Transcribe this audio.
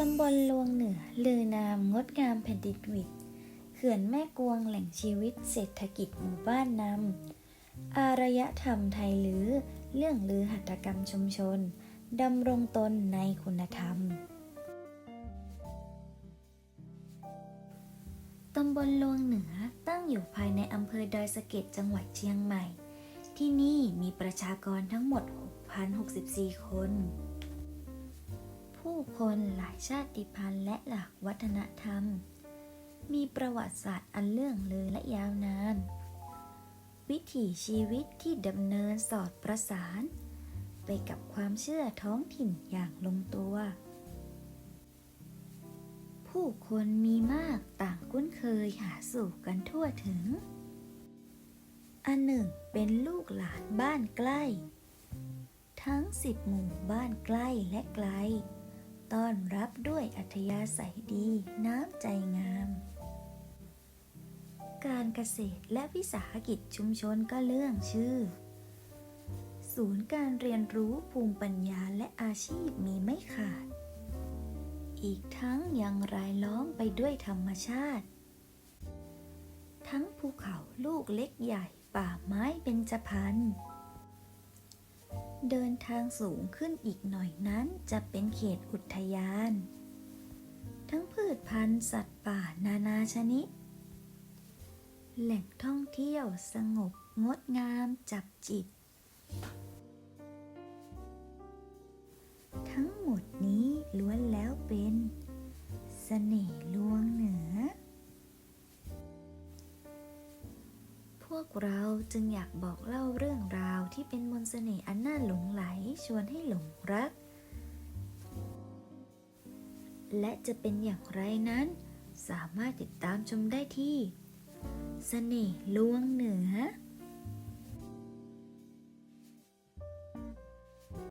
ตำบลลวงเหนือลือนามงดงามแผ่นดินวิดเขื่อนแม่กวงแหล่งชีวิตเศรษฐกิจหมู่บ้านนำอารยธรรมไทยลือ เรื่องลือหัตถกรรมชุมชนดำรงตนในคุณธรรม ตำบลลวงเหนือตั้งอยู่ภายในอำเภอดอยสะเก็ดจังหวัดเชียงใหม่ ที่นี่มีประชากรทั้งหมด 6,064 คน ผู้คนหลายชาติพันธุ์และหลากวัฒนธรรม มีประวัติศาสตร์อันเลื่องลือและยาวนาน วิถีชีวิตที่ดำเนินสอดประสาน ไปกับความเชื่อท้องถิ่นอย่างลงตัว ผู้คนมีมากต่างคุ้นเคยหาสู่กันทั่วถึง อันหนึ่งเป็นลูกหลานบ้านใกล้ทั้งสิบหมู่บ้านใกล้และไกล ต้อนรับด้วยอัธยาศัยดีน้ำใจงาม การเกษตรและวิสาหกิจชุมชนก็เลื่องชื่อ ศูนย์การเรียนรู้ภูมิปัญญาและอาชีพมีไม่ขาด อีกทั้งยังรายล้อมไปด้วยธรรมชาติ ทั้งภูเขาลูกเล็กใหญ่ป่าไม้เบญจพรรณ เดินทางสูงขึ้นอีกหน่อยนั้นจะเป็นเขตอุทยาน ทั้งพืชพันธุ์สัตว์ป่านานาชนิด แหล่งท่องเที่ยวสงบงดงามจับจิต ทั้งหมดนี้ล้วนแล้วเป็น เสน่ห์ลวง วกเราจึงอยากบอกเล่าเรื่องราวที่เป็นมนต์เสน่ห์อันน่าหลงไหลชวนให้หลงรัก และจะเป็นอย่างไรนั้น สามารถติดตามชมได้ที่ เสน่ห์ลวงเหนือ